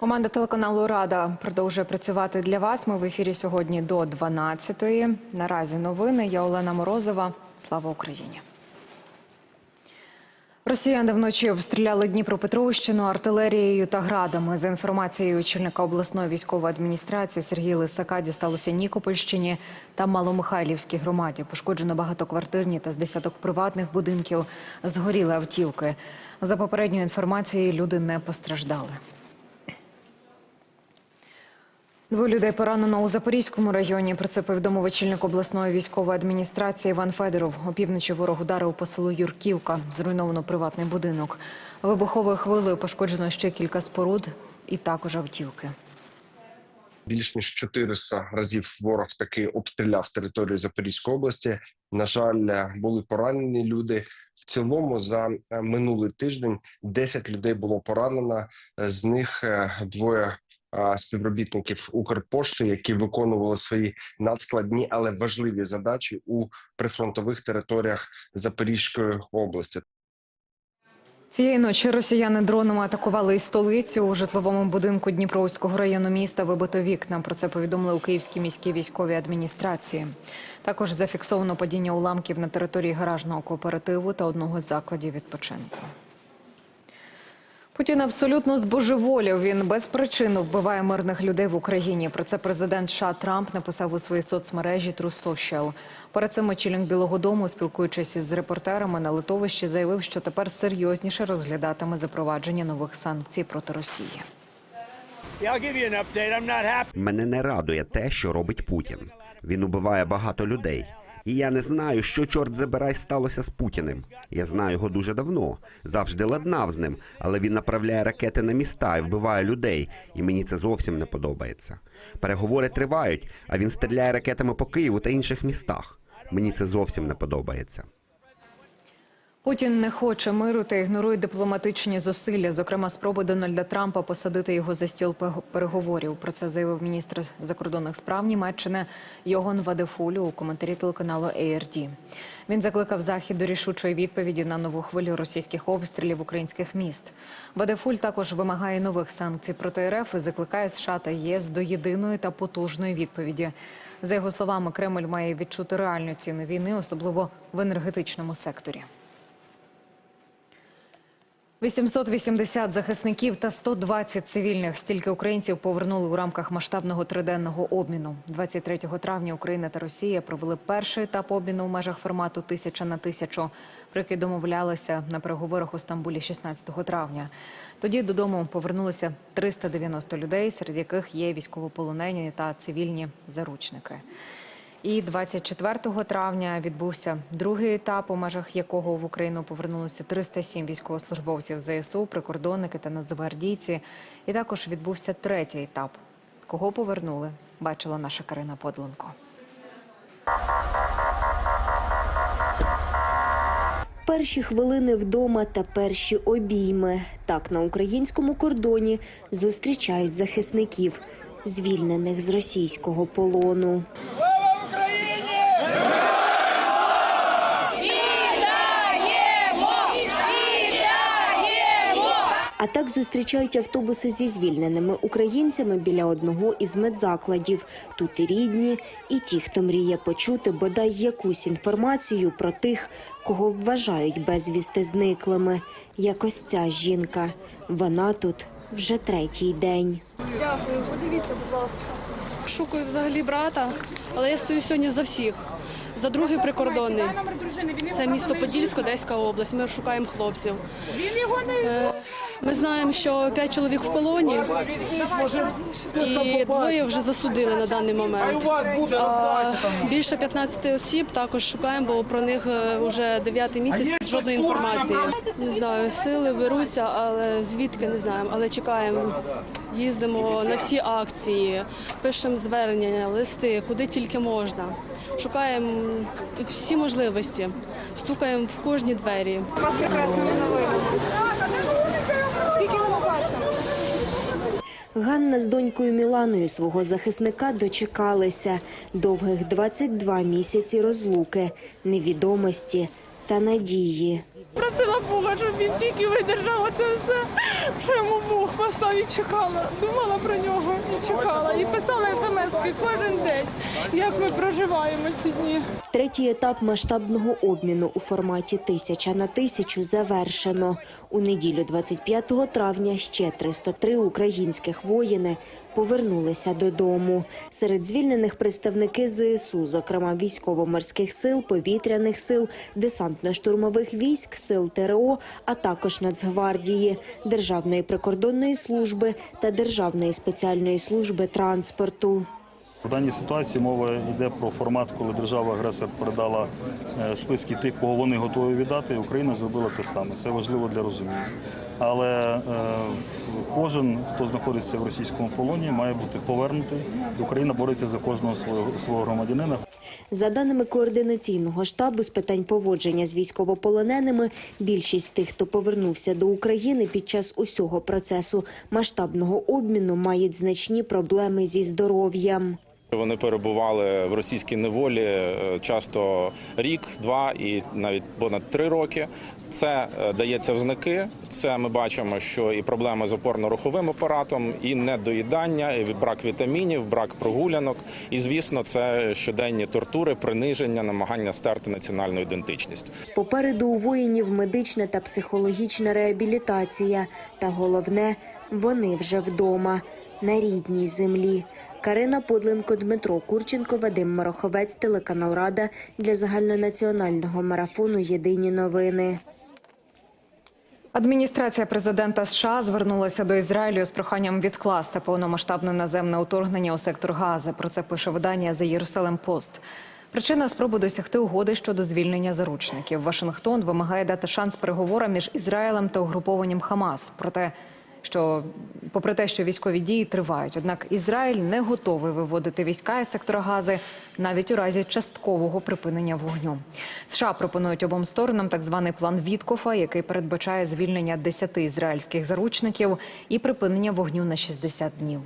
Команда телеканалу Рада продовжує працювати для вас. Ми в ефірі сьогодні до 12-ї. Наразі новини. Я Олена Морозова. Слава Україні. Росіяни вночі обстріляли Дніпропетровщину артилерією та градами. За інформацією очільника обласної військової адміністрації Сергія Лисака дісталося Нікопольщині та Маломихайлівській громаді. Пошкоджено багатоквартирні та з десяток приватних будинків. Згоріли автівки. За попередньою інформацією, люди не постраждали. Двоє людей поранено у Запорізькому районі. Про це повідомив очільник обласної військової адміністрації Іван Федоров. Опівночі ворог ударив по селу Юрківка. Зруйновано приватний будинок. Вибуховою хвилею пошкоджено ще кілька споруд і також автівки. більш ніж 400 разів ворог таки обстріляв територію Запорізької області. На жаль, е, були поранені люди. В цілому за е, минулий тиждень 10 людей було поранено. З них е, двоє співробітників Укрпошти, які виконували свої надскладні, але важливі задачі у прифронтових територіях Запорізької області. Цієї ночі росіяни дронами атакували і столицю у житловому будинку Дніпровського району міста. Вибито вікна. Про це повідомили у Київській міській військовій адміністрації. Також зафіксовано падіння уламків на території гаражного кооперативу та одного з закладів відпочинку. Путін абсолютно збожеволів. Він без причини вбиває мирних людей в Україні. Про це президент США Трамп написав у своїй соцмережі True Social. Перед цим очільник Білого Дому, спілкуючись із репортерами на литовищі, заявив, що тепер серйозніше розглядатиме запровадження нових санкцій проти Росії. Мене не радує те, що робить Путін. Він убиває багато людей. І я не знаю, що чорт забирай сталося з Путіним. Я знаю його дуже давно, завжди ладнав з ним, але він направляє ракети на міста і вбиває людей, і мені це зовсім не подобається. Переговори тривають, а він стріляє ракетами по Києву та інших містах. Мені це зовсім не подобається. Путін не хоче миру та ігнорує дипломатичні зусилля, зокрема спроби Дональда Трампа посадити його за стіл переговорів. Про це заявив міністр закордонних справ Німеччини Йоган Вадефулю у коментарі телеканалу ARD. Він закликав захід до рішучої відповіді на нову хвилю російських обстрілів українських міст. Вадефуль також вимагає нових санкцій проти РФ і закликає США та ЄС до єдиної та потужної відповіді. За його словами, Кремль має відчути реальну ціну війни, особливо в енергетичному секторі. 880 захисників та 120 цивільних. Стільки українців повернули у рамках масштабного триденного обміну. 23 травня Україна та Росія провели перший етап обміну в межах формату тисяча на тисячу, про який домовлялися на переговорах у Стамбулі 16 травня. Тоді додому повернулося 390 людей, серед яких є військовополонені та цивільні заручники. І 24 травня відбувся другий етап, у межах якого в Україну повернулося 307 військовослужбовців ЗСУ, прикордонники та нацгвардійці. І також відбувся третій етап. Кого повернули, бачила наша Карина Подленко. Перші хвилини вдома та перші обійми. Так на українському кордоні зустрічають захисників, звільнених з російського полону. А так зустрічають автобуси зі звільненими українцями біля одного із медзакладів. Тут і рідні, і ті, хто мріє почути бодай якусь інформацію про тих, кого вважають безвісти зниклими. Як ось ця жінка. Вона тут вже третій день. Дякую, подивіться, будь ласка. Шукаю взагалі брата, але я стою сьогодні за всіх. За другий прикордонний. Це місто Подільськ, Одеська область. Ми шукаємо хлопців. Він його не ми знаємо, що п'ять чоловік в полоні і двоє вже засудили на даний момент. А більше 15 осіб також шукаємо, бо про них е, вже 9 місяць жодної інформації. Не знаю, сили беруться, але звідки не знаємо. Але чекаємо. Їздимо на всі акції, пишемо звернення, листи, куди тільки можна. Шукаємо всі можливості, стукаємо в кожні двері. Ганна з донькою Міланою свого захисника дочекалися довгих 22 місяці розлуки, невідомості та надії. Просила Бога, щоб він тільки видержав оце все, що йому Бог поставив, чекала. Думала про нього і чекала. І писала смс-ки кожен день, як ми проживаємо ці дні. Третій етап масштабного обміну у форматі тисяча на тисячу завершено. У неділю 25 травня ще 303 українських воїни повернулися додому. Серед звільнених представники ЗСУ, зокрема військово-морських сил, повітряних сил, десантно-штурмових військ, сил ТРО, а також Нацгвардії, Державної прикордонної служби та Державної спеціальної служби транспорту. В даній ситуації мова йде про формат, коли держава-агресор передала е, списки тих, кого вони готові віддати. і Україна зробила те саме. Це важливо для розуміння. Але е, кожен, хто знаходиться в російському полоні, має бути повернутий. Україна бореться за кожного свого, свого громадянина. За даними координаційного штабу з питань поводження з військовополоненими, більшість тих, хто повернувся до України під час усього процесу масштабного обміну, мають значні проблеми зі здоров'ям. Вони перебували в російській неволі е, часто рік, два і навіть понад три роки. Це е, дається в знаки. Це ми бачимо, що і проблеми з опорно-руховим апаратом, і недоїдання, і брак вітамінів, брак прогулянок. І звісно, це щоденні тортури, приниження, намагання стерти національну ідентичність. Попереду у воїнів медична та психологічна реабілітація. Та головне, вони вже вдома, на рідній землі. Карина Подленко, Дмитро Курченко, Вадим Мароховець, телеканал Рада для загальнонаціонального марафону Єдині новини. Адміністрація президента США звернулася до Ізраїлю з проханням відкласти повномасштабне наземне уторгнення у сектор Гази. Про це пише видання The Jerusalem Post. Причина спроби досягти угоди щодо звільнення заручників. Вашингтон вимагає дати шанс переговорам між Ізраїлем та угрупованням Хамас. Проте що, попри те, що військові дії тривають, однак Ізраїль не готовий виводити війська із сектора Гази навіть у разі часткового припинення вогню. США пропонують обом сторонам так званий план Віткофа, який передбачає звільнення 10 ізраїльських заручників і припинення вогню на 60 днів.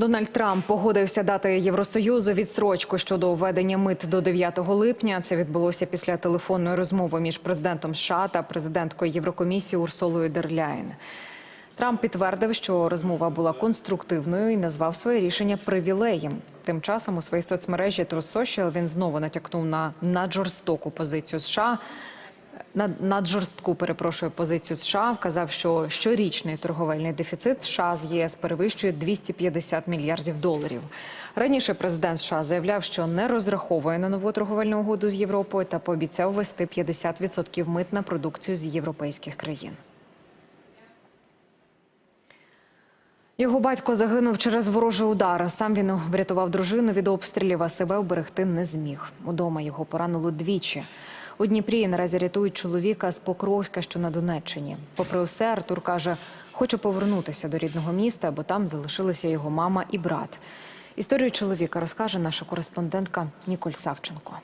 Дональд Трамп погодився дати Євросоюзу відсрочку щодо введення мит до 9 липня. Це відбулося після телефонної розмови між президентом США та президенткою Єврокомісії Урсолою Дерляєн. Трамп підтвердив, що розмова була конструктивною і назвав своє рішення привілеєм. Тим часом у своїй соцмережі Social він знову натякнув на наджорстоку позицію США. На наджорстку перепрошую позицію США вказав, що щорічний торговельний дефіцит США з ЄС перевищує 250 мільярдів доларів. Раніше президент США заявляв, що не розраховує на нову торговельну угоду з Європою та пообіцяв ввести 50% мит на продукцію з європейських країн. Його батько загинув через ворожий удар. Сам він врятував дружину від обстрілів, а себе вберегти не зміг. Удома його поранило двічі. У Дніпрі наразі рятують чоловіка з Покровська, що на Донеччині. Попри усе, Артур каже, хоче повернутися до рідного міста, бо там залишилися його мама і брат. Історію чоловіка розкаже наша кореспондентка Ніколь Савченко.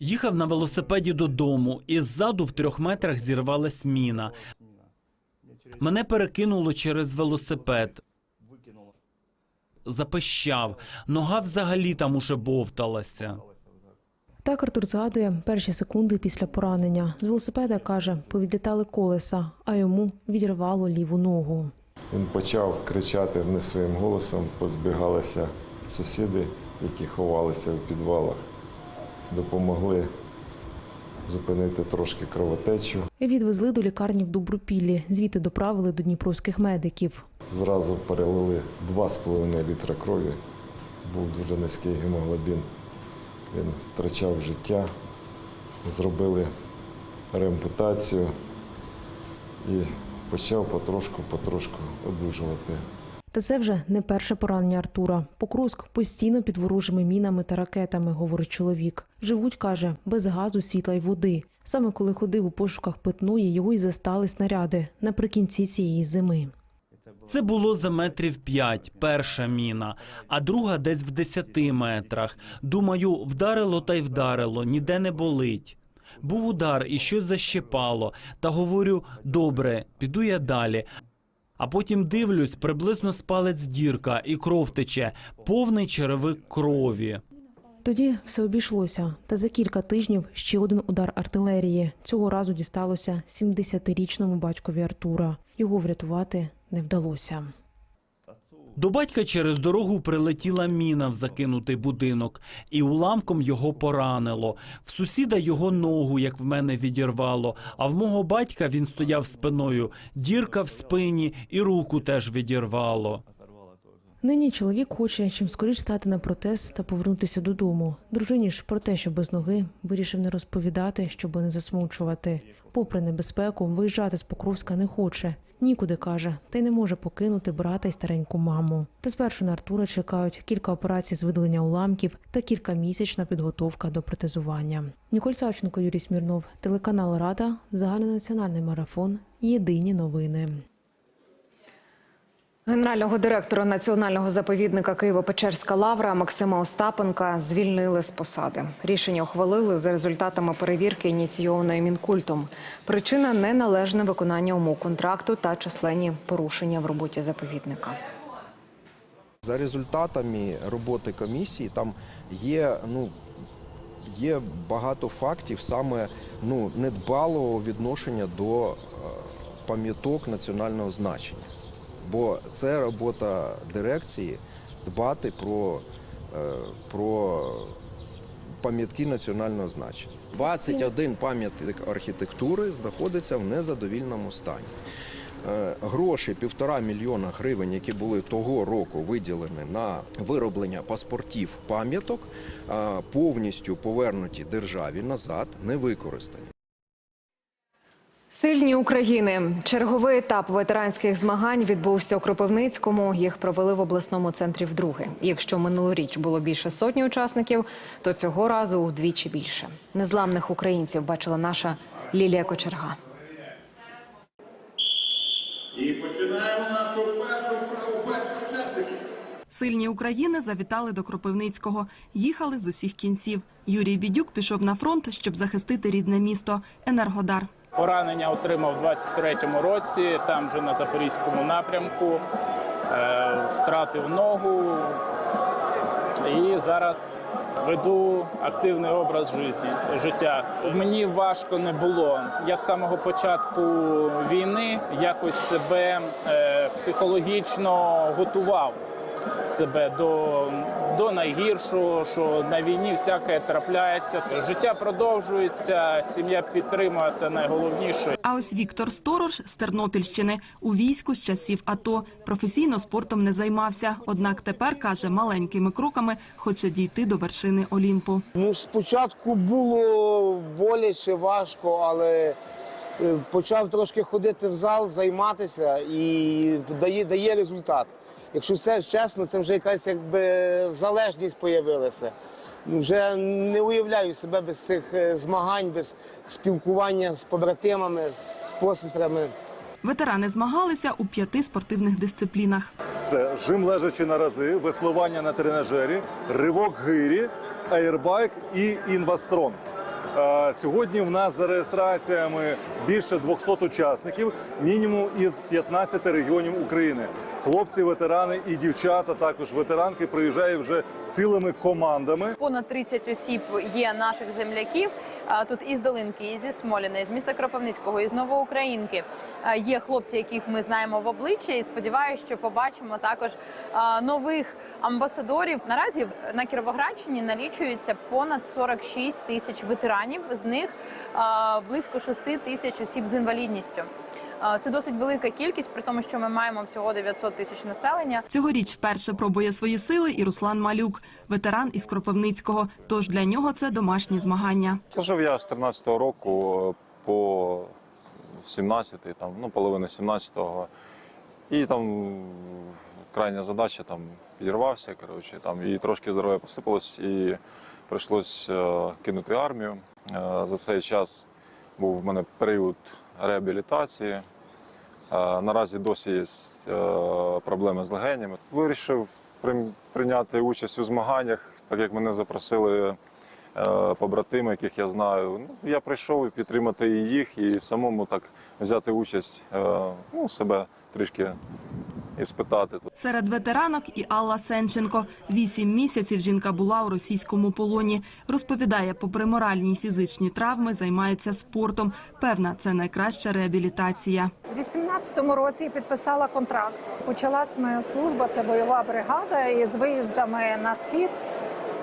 Їхав на велосипеді додому, і ззаду в трьох метрах зірвалась міна. Мене перекинуло через велосипед. Запищав. Нога взагалі там уже бовталася. Так Артур згадує перші секунди після поранення. З велосипеда каже, повідлітали колеса, а йому відірвало ліву ногу. Він почав кричати не своїм голосом, позбігалися сусіди, які ховалися в підвалах, допомогли зупинити трошки кровотечу. Відвезли до лікарні в Добропіллі. Звідти доправили до дніпровських медиків. Зразу перелили 2,5 літра крові. Був дуже низький гемоглобін. Він втрачав життя. Зробили реампутацію і почав потрошку-потрошку одужувати. Та це вже не перше поранення Артура. Покровськ постійно під ворожими мінами та ракетами, говорить чоловік. Живуть, каже, без газу, світла й води. Саме коли ходив у пошуках питної, його й застали снаряди наприкінці цієї зими. Це було за метрів п'ять, перша міна, а друга десь в десяти метрах. Думаю, вдарило та й вдарило, ніде не болить. Був удар і щось защепало. Та говорю, добре, піду я далі. А потім дивлюсь, приблизно з палець дірка і кров тече, повний черевик крові. Тоді все обійшлося. Та за кілька тижнів ще один удар артилерії. Цього разу дісталося 70-річному батькові Артура. Його врятувати не вдалося. До батька через дорогу прилетіла міна в закинутий будинок, і уламком його поранило. В сусіда його ногу, як в мене, відірвало. А в мого батька він стояв спиною. Дірка в спині і руку теж відірвало. Нині чоловік хоче чим скоріш стати на протез та повернутися додому. Дружині ж про те, що без ноги, вирішив не розповідати, щоб не засмучувати. Попри небезпеку, виїжджати з Покровська не хоче. Нікуди каже, та й не може покинути брата й стареньку маму. Та спершу на Артура чекають кілька операцій з видалення уламків та кількамісячна підготовка до протезування. Ніколь Савченко, Юрій Смірнов, телеканал Рада, загальнонаціональний марафон. Єдині новини. Генерального директора національного заповідника Києво-Печерська лавра Максима Остапенка звільнили з посади. Рішення ухвалили за результатами перевірки, ініційованої мінкультом. Причина неналежне виконання умов контракту та численні порушення в роботі заповідника. За результатами роботи комісії там є, ну, є багато фактів саме ну, недбалого відношення до е, пам'яток національного значення. Бо це робота дирекції дбати про, е, про пам'ятки національного значення. 21 пам'ятник архітектури знаходиться в незадовільному стані. Е, Гроші півтора мільйона гривень, які були того року виділені на вироблення паспортів пам'яток, е, повністю повернуті державі назад, не використані. Сильні України. Черговий етап ветеранських змагань відбувся у Кропивницькому. Їх провели в обласному центрі вдруге. Якщо минулоріч було більше сотні учасників, то цього разу вдвічі більше. Незламних українців бачила наша Лілія Кочерга. І починаємо нашу першу вправу перших учасників. Сильні України завітали до Кропивницького. Їхали з усіх кінців. Юрій Бідюк пішов на фронт, щоб захистити рідне місто Енергодар. Поранення отримав у 23-му році, там же на запорізькому напрямку. Е, Втратив ногу і зараз веду активний образ життя. Мені важко не було. Я з самого початку війни якось себе е, психологічно готував себе до, до найгіршого, що на війні всяке трапляється. Життя продовжується, сім'я підтримує це найголовніше. А ось Віктор Сторож з Тернопільщини у війську з часів АТО професійно спортом не займався. Однак тепер каже, маленькими кроками хоче дійти до вершини Олімпу. Ну, спочатку було боляче, важко, але е, почав трошки ходити в зал, займатися і дає, дає результат. Якщо це чесно, це вже якась якби залежність появилася. Ну, Вже не уявляю себе без цих е, змагань, без спілкування з побратимами, з посестрами. Ветерани змагалися у п'яти спортивних дисциплінах. Це жим лежачи на рази, веслування на тренажері, ривок гирі, аербайк і інвастрон. Е, Сьогодні в нас за реєстраціями більше 200 учасників, мінімум із 15 регіонів України. Хлопці, ветерани і дівчата, також ветеранки, приїжджають вже цілими командами. Понад 30 осіб є наших земляків. Тут із Долинки, і зі Смоліна, і з міста Кропивницького, і з Новоукраїнки. Є хлопці, яких ми знаємо в обличчя, і сподіваюся, що побачимо також нових амбасадорів. Наразі на Кіровоградщині налічується понад 46 тисяч ветеранів. З них близько 6 тисяч осіб з інвалідністю. А, Це досить велика кількість, при тому, що ми маємо всього 900 тисяч населення. Цьогоріч вперше пробує свої сили і Руслан Малюк, ветеран із Кропивницького. Тож для нього це домашні змагання. Служив я з 13-го року е, по 17-й, там, ну, половина 17-го. І там крайня задача там підірвався, коротше, там, і трошки здоров'я посипалось, і прийшлось е, кинути армію. Е, за цей час був в мене період реабілітації. Наразі досі є е, проблеми з легенями. Вирішив прийняти участь у змаганнях, так як мене запросили е, побратими, яких я знаю. Ну, я прийшов підтримати і їх, і самому так взяти участь, е, ну, себе трішки і спитати. Серед ветеранок і Алла Сенченко. Вісім місяців жінка була у російському полоні. Розповідає, попри моральні й фізичні травми, займається спортом. Певна, це найкраща реабілітація. У 18-му році підписала контракт. Почалась моя служба, це бойова бригада, із виїздами на схід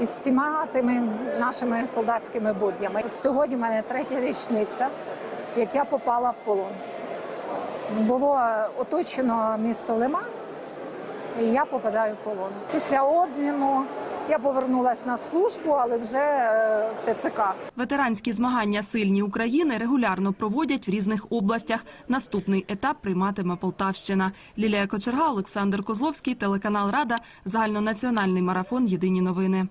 і з всіма тими нашими солдатськими буднями. От сьогодні в мене третя річниця, як я попала в полон. Було оточено місто Лиман, і я попадаю в полон. Після обміну я повернулася на службу, але вже е, в ТЦК. Ветеранські змагання сильні України регулярно проводять в різних областях. Наступний етап прийматиме Полтавщина. Лілія Кочерга, Олександр Козловський, телеканал Рада, загальнонаціональний марафон. Єдині новини.